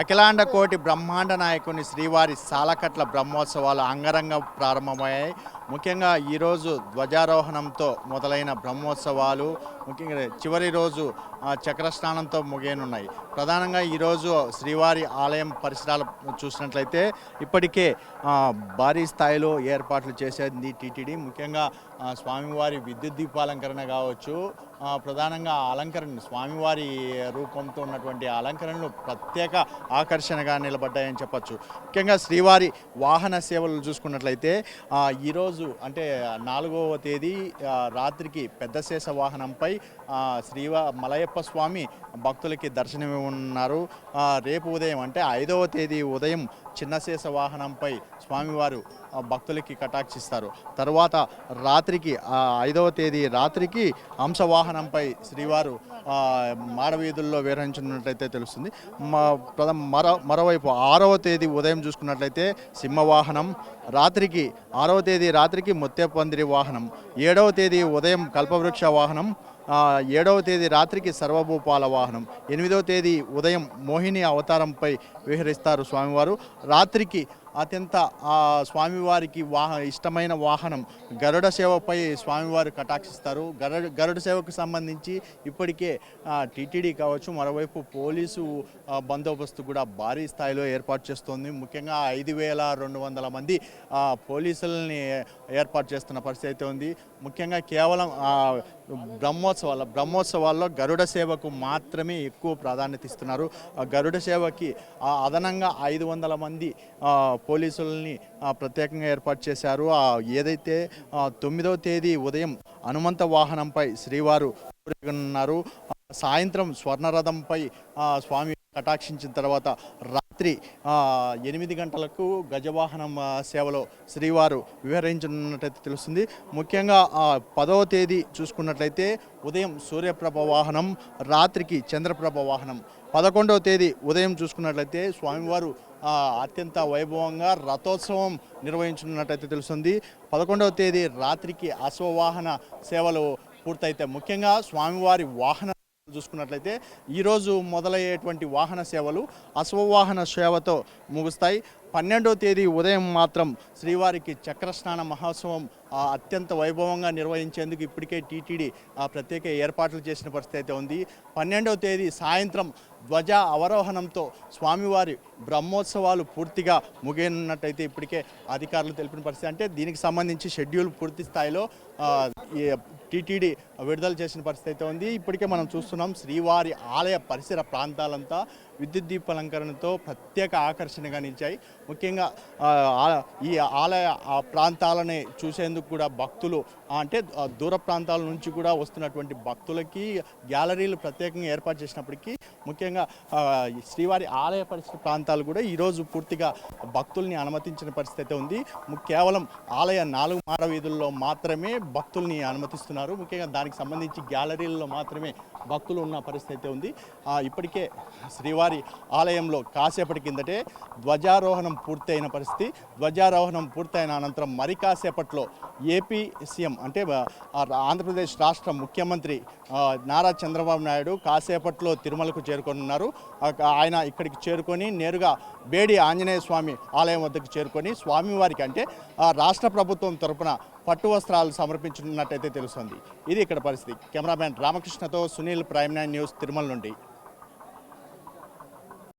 అఖిలాండ కోటి బ్రహ్మాండ నాయకుని శ్రీవారి సాలకట్ల బ్రహ్మోత్సవాలు అంగరంగ ప్రారంభమయ్యాయి. ముఖ్యంగా ఈరోజు ధ్వజారోహణంతో మొదలైన బ్రహ్మోత్సవాలు ముఖ్యంగా చివరి రోజు చక్రస్నానంతో ముగియనున్నాయి. ప్రధానంగా ఈరోజు శ్రీవారి ఆలయం పరిసరాలు చూసినట్లయితే ఇప్పటికే భారీ స్థాయిలో ఏర్పాట్లు చేసేది టీటీడీ. ముఖ్యంగా స్వామివారి విద్యుత్ దీపాలంకరణ కావచ్చు ప్రధానంగా అలంకరణ స్వామివారి రూపంతో ఉన్నటువంటి అలంకరణలు ప్రత్యేక ఆకర్షణగా నిలబడ్డాయని చెప్పచ్చు. ముఖ్యంగా శ్రీవారి వాహన సేవలు చూసుకున్నట్లయితే ఈరోజు ఈరోజు అంటే నాలుగవ తేదీ రాత్రికి పెద్ద శేష వాహనంపై శ్రీవా మలయప్ప స్వామి భక్తులకి దర్శనమివ్వనున్నారు. రేపు ఉదయం అంటే ఐదవ తేదీ ఉదయం చిన్నశేష వాహనంపై స్వామివారు భక్తులకి కటాక్షిస్తారు. తర్వాత రాత్రికి ఐదవ తేదీ రాత్రికి హంసవాహనంపై శ్రీవారు మాడవీధుల్లో విరహించినట్లయితే తెలుస్తుంది. మా మరో మరోవైపు ఆరవ తేదీ ఉదయం చూసుకున్నట్లయితే సింహవాహనం రాత్రికి ఆరవ తేదీ రాత్రికి ముత్తేపందిరి వాహనం ఏడవ తేదీ ఉదయం కల్పవృక్ష వాహనం ఏడవ తేదీ రాత్రికి సర్వభూపాల వాహనం ఎనిమిదవ తేదీ ఉదయం మోహిని అవతారంపై విహరిస్తారు స్వామివారు. రాత్రికి అత్యంత స్వామివారికి వాహ ఇష్టమైన వాహనం గరుడ సేవపై స్వామివారు కటాక్షిస్తారు. గరుడ గరుడ సేవకు సంబంధించి ఇప్పటికే టీటీడీ కావచ్చు మరోవైపు పోలీసు బందోబస్తు కూడా భారీ స్థాయిలో ఏర్పాటు చేస్తోంది. ముఖ్యంగా ఐదు వేల రెండు వందల మంది పోలీసులని ఏర్పాటు చేస్తున్న పరిస్థితి అయితే ఉంది. ముఖ్యంగా కేవలం బ్రహ్మోత్సవాల బ్రహ్మోత్సవాల్లో గరుడ సేవకు మాత్రమే ఎక్కువ ప్రాధాన్యత ఇస్తున్నారు. ఆ గరుడ సేవకి అదనంగా ఐదు వందల మంది పోలీసులని ప్రత్యేకంగా ఏర్పాటు చేశారు. ఆ, ఏదైతే తొమ్మిదవ తేదీ ఉదయం హనుమంత వాహనంపై శ్రీవారు ఉన్నారు సాయంత్రం స్వర్ణరథంపై ఆ, స్వామి కటాక్షించిన తర్వాత రాత్రి ఎనిమిది గంటలకు గజవాహనం సేవలో శ్రీవారు వివరించనున్నట్టయితే తెలుస్తుంది. ముఖ్యంగా పదవ తేదీ చూసుకున్నట్లయితే ఉదయం సూర్యప్రభ వాహనం రాత్రికి చంద్రప్రభ వాహనం. పదకొండవ తేదీ ఉదయం చూసుకున్నట్లయితే స్వామివారు అత్యంత వైభవంగా రథోత్సవం నిర్వహించనున్నట్టయితే తెలుస్తుంది. పదకొండవ తేదీ రాత్రికి అశ్వవాహన సేవలు పూర్తయితే ముఖ్యంగా స్వామివారి వాహన చూసుకున్నట్లయితే ఈరోజు మొదలయ్యేటువంటి వాహన సేవలు అశ్వవాహన సేవతో ముగుస్తాయి. పన్నెండవ తేదీ ఉదయం మాత్రం శ్రీవారికి చక్రస్నాన మహోత్సవం అత్యంత వైభవంగా నిర్వహించేందుకు ఇప్పటికే టీటీడీ ఆ, ప్రత్యేక ఏర్పాట్లు చేసిన పరిస్థితి అయితే ఉంది. పన్నెండవ తేదీ సాయంత్రం ధ్వజ అవరోహణంతో స్వామివారి బ్రహ్మోత్సవాలు పూర్తిగా ముగియనున్నట్టయితే ఇప్పటికే అధికారులు తెలిపిన పరిస్థితి. అంటే దీనికి సంబంధించి షెడ్యూల్ పూర్తి స్థాయిలో ఈ టీటీడీ విడుదల చేసిన పరిస్థితి అయితే ఉంది. ఇప్పటికే మనం చూస్తున్నాం శ్రీవారి ఆలయ పరిసర ప్రాంతాలంతా విద్యుత్ దీపాలంకరణతో ప్రత్యేక ఆకర్షణగా నిలిచాయి. ముఖ్యంగా ఈ ఆలయ ప్రాంతాలని చూసేందుకు కూడా భక్తులు అంటే దూర ప్రాంతాల నుంచి కూడా వస్తున్నటువంటి భక్తులకి గ్యాలరీలు ప్రత్యేకంగా ఏర్పాటు చేసినప్పటికీ ముఖ్యంగా శ్రీవారి ఆలయ పరిసర ప్రాంతాలు కూడా ఈరోజు పూర్తిగా భక్తుల్ని అనుమతించిన పరిస్థితి అయితే ఉంది. కేవలం ఆలయ నాలుగు మార వీధుల్లో మాత్రమే భక్తుల్ని అనుమతిస్తున్నారు. ముఖ్యంగా దానికి సంబంధించి గ్యాలరీల్లో మాత్రమే భక్తులు ఉన్న పరిస్థితి అయితే ఉంది. ఇప్పటికే శ్రీవారి ఆలయంలో కాసేపటి కిందటే ధ్వజారోహణం పూర్తయిన పరిస్థితి. ధ్వజారోహణం పూర్తయిన అనంతరం మరి కాసేపట్లో ఏపీ సీఎం అంటే ఆంధ్రప్రదేశ్ రాష్ట్ర ముఖ్యమంత్రి నారా చంద్రబాబు నాయుడు కాసేపట్లో తిరుమలకు చేరు చేరుకోనున్నారు. ఆయన ఇక్కడికి చేరుకొని నేరుగా బేడి ఆంజనేయ స్వామి ఆలయం వద్దకు చేరుకొని స్వామివారికి అంటే ఆ, రాష్ట్ర ప్రభుత్వం తరపున పట్టు వస్త్రాలు సమర్పించనున్నట్టయితే తెలుస్తుంది. ఇది ఇక్కడ పరిస్థితి. Cameraman రామకృష్ణతో Sunil prime nine news Tirumala నుండి.